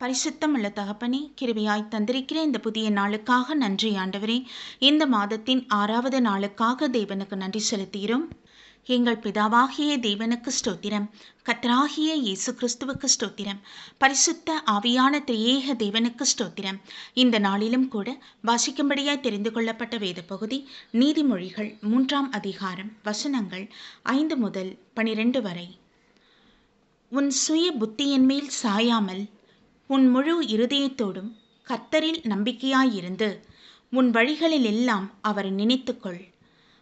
பரிசுத்தம் உள்ள தகப்பனே கிருவியாய் தந்திருக்கிற இந்த புதிய நாளுக்காக நன்றி ஆண்டவரே. இந்த மாதத்தின் ஆறாவது நாளுக்காக தேவனுக்கு நன்றி செலுத்துகிறோம். எங்கள் பிதாவாகிய தேவனுக்கு ஸ்தோத்திரம். கத்தராகிய இயேசு கிறிஸ்துவுக்கு ஸ்தோத்திரம். பரிசுத்த ஆவியான திரியேக தேவனுக்கு ஸ்தோத்திரம். இந்த நாளிலும் கூட வாசிக்கும்படியாய் தெரிந்து கொள்ளப்பட்ட வேத பகுதி நீதிமொழிகள் மூன்றாம் அதிகாரம் வசனங்கள் ஐந்து முதல் பனிரெண்டு வரை. உன் சுய புத்தியின் மேல் சாயாமல் உன் முழு இருதயத்தோடும் கத்தரில் நம்பிக்கையாயிருந்து உன் வழிகளில் எல்லாம் அவரை நினைத்துக்கொள்.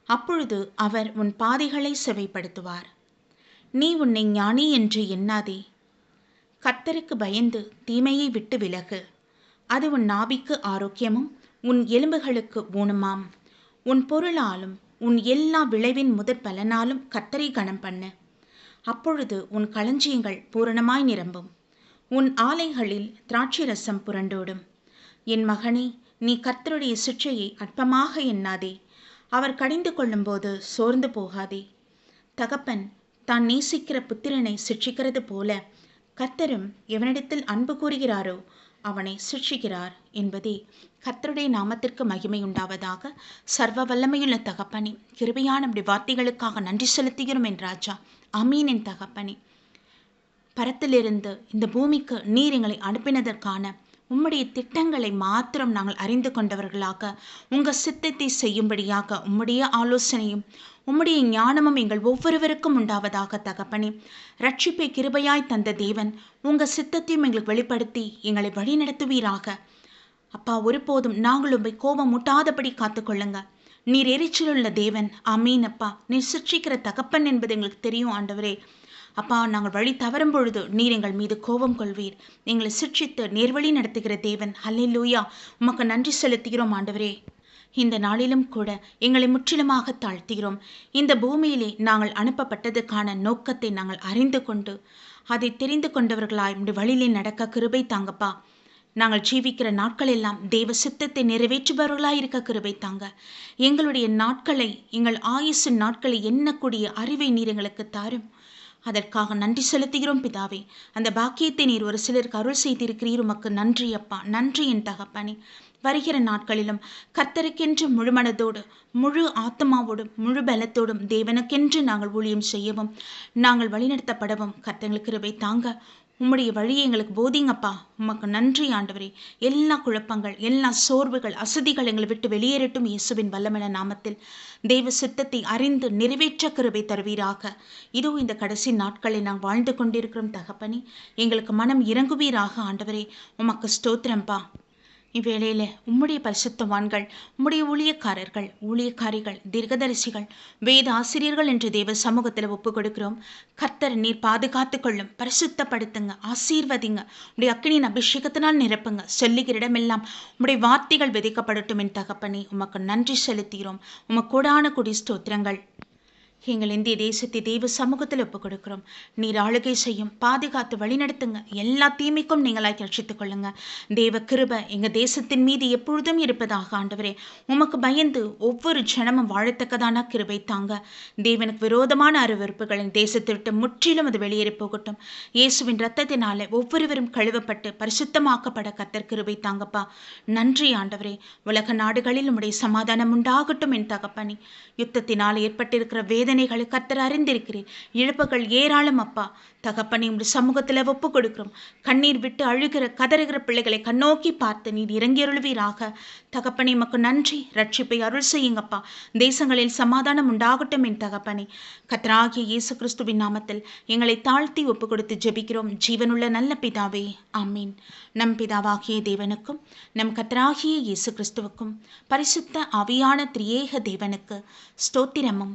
அப்பொழுது அவர் உன் பாதைகளை செவைப்படுத்துவார். நீ உன்னை ஞானி என்று எண்ணாதே. கத்தருக்கு பயந்து தீமையை விட்டு விலகு. அது உன் நாபிக்கு ஆரோக்கியமும் உன் எலும்புகளுக்கு ஊனமாம். உன் பொருளாலும் உன் எல்லா விளைவின் முதற் பலனாலும் கத்தரை கணம் பண்ணு அப்பொழுது உன் களஞ்சியங்கள் பூரணமாய் நிரம்பும். உன் ஆலைகளில் திராட்சை ரசம் புரண்டோடும். என் மகனே நீ கர்த்தருடைய சிற்றையை அற்பமாக எண்ணாதே. அவர் கடிந்து கொள்ளும்போது சோர்ந்து போகாதே. தகப்பன் தான் நேசிக்கிற புத்திரனை சிற்றிக்கிறது போல கர்த்தரும் எவனிடத்தில் அன்பு கூறுகிறாரோ அவனை சிற்றிக்கிறார் என்பதே கர்த்தருடைய நாமத்திற்கு மகிமை உண்டாவதாக சர்வ வல்லமையுள்ள தகப்பனே கிருபையான அப்படி வார்த்தைகளுக்காக நன்றி செலுத்துகிறோம் என் ராஜா. அமீனின் தகப்பனே. பரத்திலிருந்து இந்த பூமிக்கு நீர் எங்களை அனுப்பினதற்கான உம்முடைய திட்டங்களை மாத்திரம் நாங்கள் அறிந்து கொண்டவர்களாக உங்கள் சித்தத்தை செய்யும்படியாக உம்முடைய ஆலோசனையும் உம்முடைய ஞானமும் எங்கள் ஒவ்வொருவருக்கும் உண்டாவதாக தகப்பனே. ரட்சிப்பை கிருபையாய் தந்த தேவன் உங்கள் சித்தத்தையும் எங்களுக்கு வெளிப்படுத்தி எங்களை வழிநடத்துவீராக. அப்பா ஒருபோதும் நாங்கள் உம்மை கோபம் முட்டாதபடி காத்துக்கொள்ளுங்க. நீர் எரிச்சலுள்ள தேவன் அமீன் அப்பா. நீர் சிற்றிக்கிற தகப்பன் என்பது எங்களுக்கு தெரியும் ஆண்டவரே. அப்பா நாங்கள் வழி தவறும் பொழுது நீர் எங்கள் மீது கோபம் கொள்வீர். எங்களை சிற்றித்து நேர்வழி நடத்துகிற தேவன். அல்லே லூயா உமக்கு நன்றி செலுத்துகிறோம் ஆண்டவரே. இந்த நாளிலும் கூட எங்களை முற்றிலுமாக தாழ்த்துகிறோம். இந்த பூமியிலே நாங்கள் அனுப்பப்பட்டதுக்கான நோக்கத்தை நாங்கள் அறிந்து கொண்டு அதை தெரிந்து கொண்டவர்களாய் இந்த வழியிலே நடக்க கிருபை தாங்கப்பா. நாங்கள் ஜீவிக்கிற நாட்கள் எல்லாம் தெய்வ சித்தத்தை நிறைவேற்றுபவர்களாக இருக்க கிருபை தாங்க. எங்களுடைய நாட்களை எங்கள் ஆயுசு நாட்களை எண்ணக்கூடிய அறிவை நீர் எங்களுக்கு தாரும். அதற்காக நன்றி செலுத்துகிறோம் பிதாவே. அந்த பாக்கியத்தை நீர் ஒரு சிலருக்கு அருள் செய்திருக்கிறீர். உமக்கு நன்றி அப்பா. நன்றி என் தகப்பனே. வருகிற நாட்களிலும் கர்த்தருக்கென்று முழு மனதோடு முழு ஆத்மாவோடும் முழு பலத்தோடும் தேவனுக்கென்று நாங்கள் ஊழியம் செய்யவும் நாங்கள் வழிநடத்தப்படவும் கர்த்தங்களுக்கு கிருபை தாங்க. உம்முடைய வழியை எங்களுக்கு போதிங்கப்பா. உமக்கு நன்றி ஆண்டவரே. எல்லா குழப்பங்கள் எல்லா சோர்வுகள் அசதிகள் எங்களை விட்டு வெளியேறட்டும் இயேசுவின் வல்லமன நாமத்தில். தெய்வ சித்தத்தை அறிந்து நிறைவேற்ற கருவை தருவீராக. இதோ இந்த கடைசி நாட்களை நாங்கள் வாழ்ந்து கொண்டிருக்கிறோம் தகப்பனி. எங்களுக்கு மனம் இறங்குவீராக ஆண்டவரே. உமக்கு ஸ்தோத்திரம்பா. இவ்வேளையில் உம்முடைய பரிசுத்தவான்கள் உம்முடைய ஊழியக்காரர்கள் ஊழியக்காரிகள் தீர்க்கதரிசிகள் வேத ஆசிரியர்கள் என்று தேவ சமூகத்தில் ஒப்பு கொடுக்கிறோம் கர்த்தர் நீர் பாதுகாத்து கொள்ளும் பரிசுத்தப்படுத்துங்க ஆசீர்வதிங்க. உடைய அக்கினியின் அபிஷேகத்தினால் நிரப்புங்க. சொல்லுகிற இடமெல்லாம் உம்முடைய வார்த்தைகள் விதைக்கப்படட்டும் என் தகப்பனே. உமக்கு நன்றி செலுத்துகிறோம். உமக்கூடான குடி ஸ்தோத்திரங்கள். எங்கள் இந்திய தேசத்தை தெய்வ சமூகத்தில் ஒப்புக் கொடுக்கிறோம் நீர் ஆளுகை செய்யும் பாதுகாத்து வழிநடத்துங்க. எல்லா தீமைக்கும் நீங்களாய் ரட்சித்துக் கொள்ளுங்க. தேவ கிருப எங்கள் தேசத்தின் மீது எப்பொழுதும் இருப்பதாக ஆண்டவரே உமக்கு பயந்து ஒவ்வொரு ஜனமும் வாழத்தக்கதான கிருபை தாங்க. தேவனுக்கு விரோதமான அருவறுப்புகளின் தேசத்தை விட்டு முற்றிலும் அது வெளியேறி போகட்டும். இயேசுவின் ரத்தத்தினால ஒவ்வொருவரும் கழுவப்பட்டு பரிசுத்தமாக்கப்பட கத்தர் கிருபை தாங்கப்பா. நன்றி ஆண்டவரே. உலக நாடுகளில் உம்முடைய சமாதானம் உண்டாகட்டும் என் தகப்பனி. யுத்தத்தினால் ஏற்பட்டிருக்கிற வேதனை வேதனைகளை கத்தர் அறிந்திருக்கிறேன். இழப்புகள் ஏராளம் அப்பா. தகப்பனை உங்கள் சமூகத்தில் ஒப்பு கொடுக்கிறோம். கண்ணீர் விட்டு அழுகிற கதறுகிற பிள்ளைகளை கண்ணோக்கி பார்த்து நீர் இறங்கியருள்வீராக. தகப்பனை மக்கு நன்றி. ரட்சிப்பை அருள் செய்யுங்கப்பா. தேசங்களில் சமாதானம் உண்டாகட்டும் என் தகப்பனை. கத்தராகிய இயேசு கிறிஸ்துவின் நாமத்தில் எங்களை தாழ்த்தி ஒப்பு கொடுத்து ஜெபிக்கிறோம். ஜீவனுள்ள நல்ல பிதாவே. ஆமீன். நம் பிதாவாகிய தேவனுக்கும் நம் கத்தராகிய இயேசு கிறிஸ்துவுக்கும் பரிசுத்த அவியான திரியேக தேவனுக்கு ஸ்தோத்திரமும்.